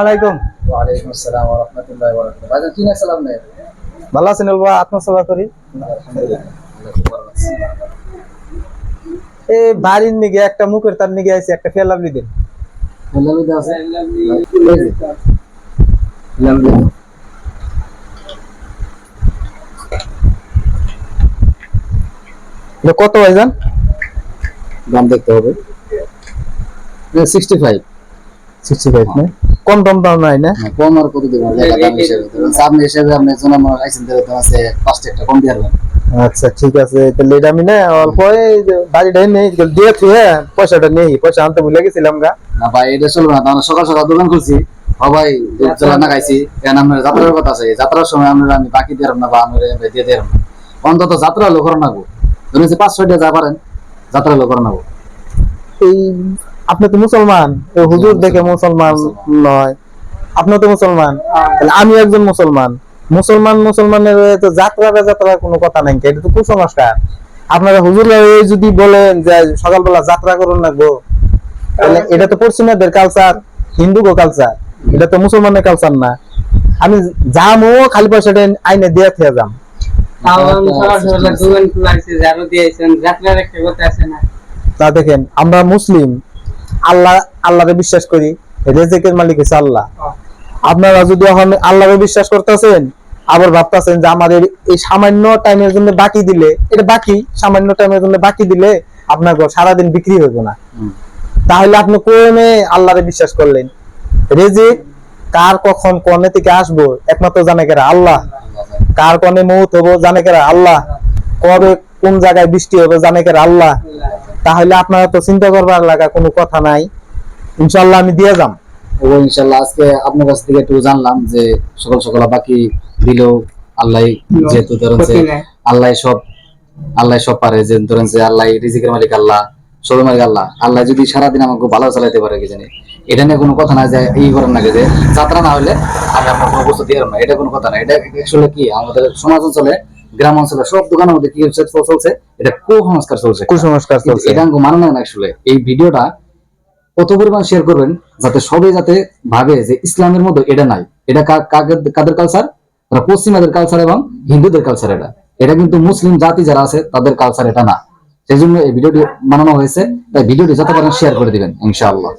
আলাইকুম। ওয়ালাইকুম আসসালাম ওয়া রাহমাতুল্লাহি ওয়া বারাকাতুহু ভাইজান কি সালাম নেই ভালো আছেন আত্মসেবা করি। বাড়ির নিগে একটা মুখের তার নিগে আছে একটা ফেলাবলি দিন। লাভলি দা আছে কত ভাইজান? দাম দেখতে হবে। 65 সিক্সটি ফাইভ না কম দাম দাম নাই না না কম আর কত দেব হিসেবে সামনে হিসেবে আপনি জন আমার আইছেন ধরে তো আছে পাঁচটা একটা কম দিয়ে আচ্ছা ঠিক আছে। তাহলে এটা আমি না অল্প বাড়িটাই নেই দিয়ে থুয়ে পয়সাটা নেই পয়সা আনতে ভুলে গেছিলাম গা। না ভাই এটা চলবে না আমরা সকাল সকাল দোকান খুলছি। সবাই দুধ চালা না খাইছি। কেন আপনার যাত্রার কথা আছে যাত্রার সময় আমরা আমি বাকি দিয়ে না বা আমরা দিয়ে দিয়ে না। অন্তত যাত্রা হলো করে নাগো। ধরুন যে পাঁচ ছয়টা যা পারেন যাত্রা হলো করে নাগো। এই আপনি তো মুসলমান এই হুজুর দেখে মুসলমান। নয়। আপনি তো মুসলমান তাহলে আমি একজন মুসলমান। মুসলমান মুসলমানের তো যাত্রা যাত্রা কোনো কথা নাই এটা তো কুসংস্কার। আপনারা হুজুররা এই যদি বলেন যে সকালবেলা যাত্রা করুন না গো তাহলে এটা তো পশ্চিমাদের কালচার হিন্দু গো কালচার এটা তো মুসলমানের কালচার না। আমি যামও খালি পয়সাটা আইনে দিয়ে থেকে যাম। যাত্রার তা দেখেন আমরা মুসলিম আল্লাহ আল্লাহরে বিশ্বাস করি। রেজেকের মালিক হচ্ছে আল্লাহ। আপনারা যদি এখন আল্লাহরে বিশ্বাস করতেছেন আবার ভাবতেছেন যে আমাদের এই সামান্য টাইমের জন্য বাকি দিলে এটা বাকি সামান্য টাইমের জন্য বাকি দিলে আপনার ঘর সারাদিন বিক্রি হইব না। তাহলে আপনি কোনে আল্লাহরে বিশ্বাস করলেন। রেজেক কার কখন কনে থেকে আসব একমাত্র জানে কেরা? আল্লাহ। কার কনে মৌত হব জানে কেরা? আল্লাহ। কবে কোন জায়গায় বৃষ্টি হবে জানে কেরা আল্লাহ তাহলে আপনারা তো চিন্তা করবার লাগা কোনো কথা নাই। ইনশাল্লাহ আমি দিয়ে যাম। ও ইনশাল্লাহ আজকে আপনার কাছ থেকে একটু জানলাম যে সকাল সকাল বাকি দিল? আল্লাহ যেহেতু ধরেন যে আল্লাহ সব আল্লাহ সব পারে যে ধরেন যে আল্লাহ রিজিকের মালিক আল্লাহ সবের মালিক আল্লাহ। আল্লাহ যদি সারাদিন আমাকে ভালো চালাইতে পারে কি জানি। এটা নিয়ে কোনো কথা না যে এই করেন না যে যাত্রা না হলে আমি আপনার কোনো বস্তু দিয়ে না। এটা কোনো কথা না এটা আসলে কি? আমাদের সমাজ অঞ্চলে গ্রাম অঞ্চলে সব দোকানের মধ্যে কি হচ্ছে চলছে? এটা কুসংস্কার চলছে। কুসংস্কার চলছে। এটা মানে না আসলে এই ভিডিওটা কত পরিমাণ শেয়ার করবেন যাতে সবাই যাতে ভাবে যে ইসলামের মধ্যে এটা নাই। এটা কাদের কাদের কালচার তারা পশ্চিমাদের কালচার এবং হিন্দুদের কালচার এটা। এটা কিন্তু মুসলিম জাতি যারা আছে তাদের কালচার এটা না। সেই জন্য এই ভিডিওটি বানানো হয়েছে। তাই ভিডিওটি যত পারেন শেয়ার করে দিবেন ইনশাআল্লাহ।